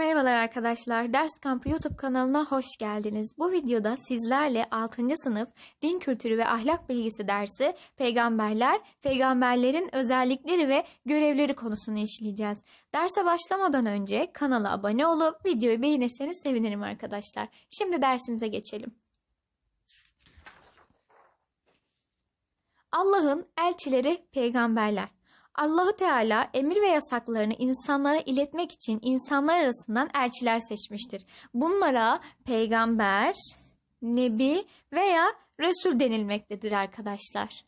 Merhabalar arkadaşlar. Ders Kampı YouTube kanalına hoş geldiniz. Bu videoda sizlerle 6. sınıf din kültürü ve ahlak bilgisi dersi peygamberler, peygamberlerin özellikleri ve görevleri konusunu işleyeceğiz. Derse başlamadan önce kanala abone olup videoyu beğenirseniz sevinirim arkadaşlar. Şimdi dersimize geçelim. Allah'ın elçileri peygamberler. Allahu Teala emir ve yasaklarını insanlara iletmek için insanlar arasından elçiler seçmiştir. Bunlara peygamber, nebi veya resul denilmektedir arkadaşlar.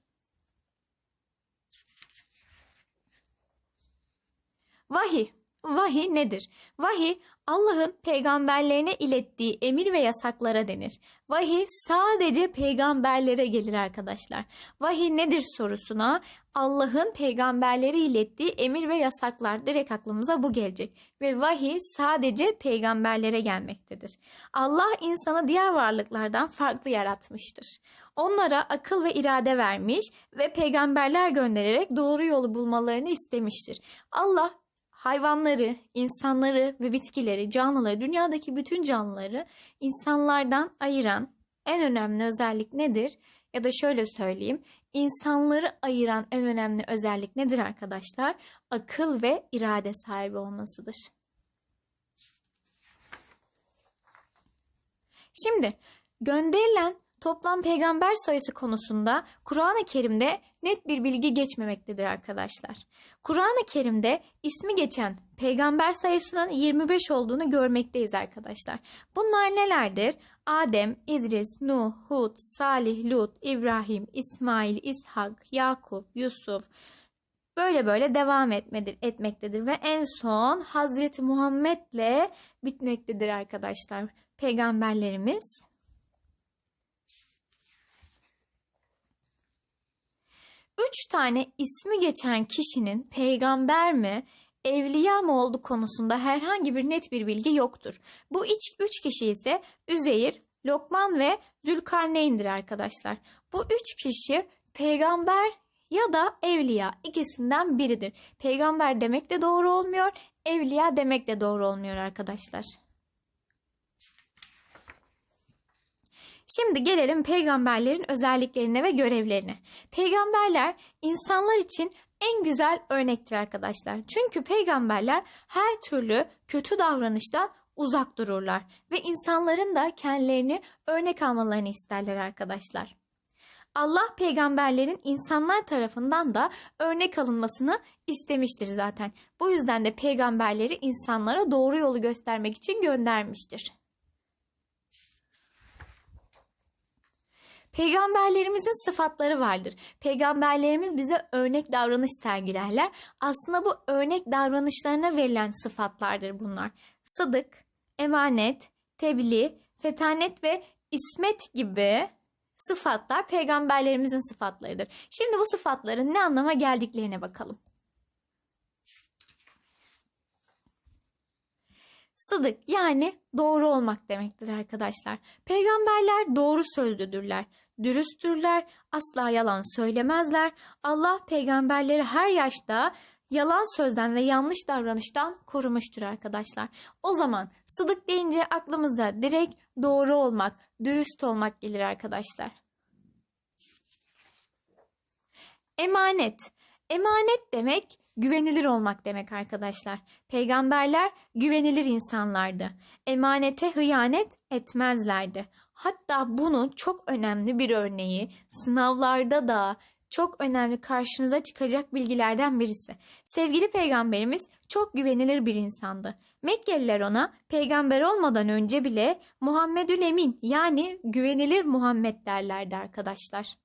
Vahiy. Vahiy nedir? Vahiy Allah'ın peygamberlerine ilettiği emir ve yasaklara denir. Vahiy sadece peygamberlere gelir arkadaşlar. Vahiy nedir sorusuna Allah'ın peygamberleri ilettiği emir ve yasaklar direkt aklımıza bu gelecek. Ve vahiy sadece peygamberlere gelmektedir. Allah insanı diğer varlıklardan farklı yaratmıştır. Onlara akıl ve irade vermiş ve peygamberler göndererek doğru yolu bulmalarını istemiştir. Allah hayvanları, insanları ve bitkileri, canlıları, dünyadaki bütün canlıları insanlardan ayıran en önemli özellik nedir? Ya da şöyle söyleyeyim, insanları ayıran en önemli özellik nedir arkadaşlar? Akıl ve irade sahibi olmasıdır. Şimdi gönderilen toplam peygamber sayısı konusunda Kur'an-ı Kerim'de net bir bilgi geçmemektedir arkadaşlar. Kur'an-ı Kerim'de ismi geçen peygamber sayısının 25 olduğunu görmekteyiz arkadaşlar. Bunlar nelerdir? Adem, İdris, Nuh, Hud, Salih, Lut, İbrahim, İsmail, İshak, Yakup, Yusuf, böyle böyle devam etmedir, etmektedir ve en son Hazreti Muhammed'le bitmektedir arkadaşlar. Peygamberlerimiz üç tane ismi geçen kişinin peygamber mi, evliya mı olduğu konusunda herhangi bir net bir bilgi yoktur. Bu iç, üç kişi ise Üzeyir, Lokman ve Zülkarneyn'dir arkadaşlar. Bu üç kişi peygamber ya da evliya ikisinden biridir. Peygamber demek de doğru olmuyor, evliya demek de doğru olmuyor arkadaşlar. Şimdi gelelim peygamberlerin özelliklerine ve görevlerine. Peygamberler insanlar için en güzel örnektir arkadaşlar. Çünkü peygamberler her türlü kötü davranıştan uzak dururlar ve insanların da kendilerini örnek almalarını isterler arkadaşlar. Allah peygamberlerin insanlar tarafından da örnek alınmasını istemiştir zaten. Bu yüzden de peygamberleri insanlara doğru yolu göstermek için göndermiştir. Peygamberlerimizin sıfatları vardır. Peygamberlerimiz bize örnek davranış sergilerler. Aslında bu örnek davranışlarına verilen sıfatlardır bunlar. Sıdık, emanet, tebliğ, fetanet ve ismet gibi sıfatlar peygamberlerimizin sıfatlarıdır. Şimdi bu sıfatların ne anlama geldiklerine bakalım. Sıdık yani doğru olmak demektir arkadaşlar. Peygamberler doğru sözlüdürler, dürüsttürler, asla yalan söylemezler. Allah peygamberleri her yaşta yalan sözden ve yanlış davranıştan korumuştur arkadaşlar. O zaman sıdık deyince aklımıza direkt doğru olmak, dürüst olmak gelir arkadaşlar. Emanet. Emanet demek güvenilir olmak demek arkadaşlar. Peygamberler güvenilir insanlardı. Emanete hıyanet etmezlerdi. Hatta bunun çok önemli bir örneği sınavlarda da çok önemli karşınıza çıkacak bilgilerden birisi. Sevgili peygamberimiz çok güvenilir bir insandı. Mekkeliler ona peygamber olmadan önce bile Muhammedül Emin yani güvenilir Muhammed derlerdi arkadaşlar.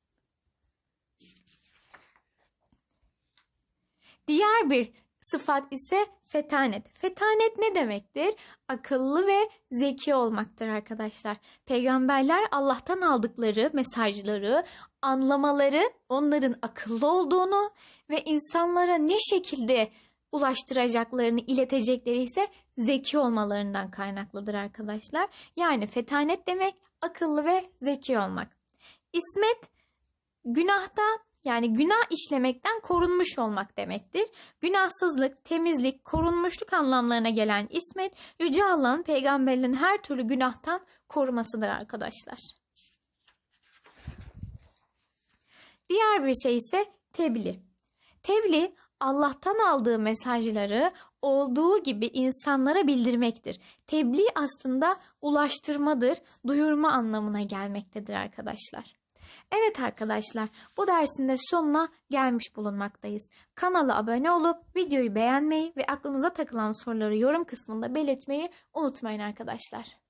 Diğer bir sıfat ise fetanet. Fetanet ne demektir? Akıllı ve zeki olmaktır arkadaşlar. Peygamberler Allah'tan aldıkları mesajları anlamaları, onların akıllı olduğunu ve insanlara ne şekilde ulaştıracaklarını, iletecekleri ise zeki olmalarından kaynaklıdır arkadaşlar. Yani fetanet demek akıllı ve zeki olmak. İsmet günahtan yani günah işlemekten korunmuş olmak demektir. Günahsızlık, temizlik, korunmuşluk anlamlarına gelen ismet Yüce Allah'ın peygamberlerin her türlü günahtan korumasıdır arkadaşlar. Diğer bir şey ise tebliğ. Tebliğ Allah'tan aldığı mesajları olduğu gibi insanlara bildirmektir. Tebliğ aslında ulaştırmadır, duyurma anlamına gelmektedir arkadaşlar. Evet arkadaşlar, bu dersin de sonuna gelmiş bulunmaktayız. Kanala abone olup videoyu beğenmeyi ve aklınıza takılan soruları yorum kısmında belirtmeyi unutmayın arkadaşlar.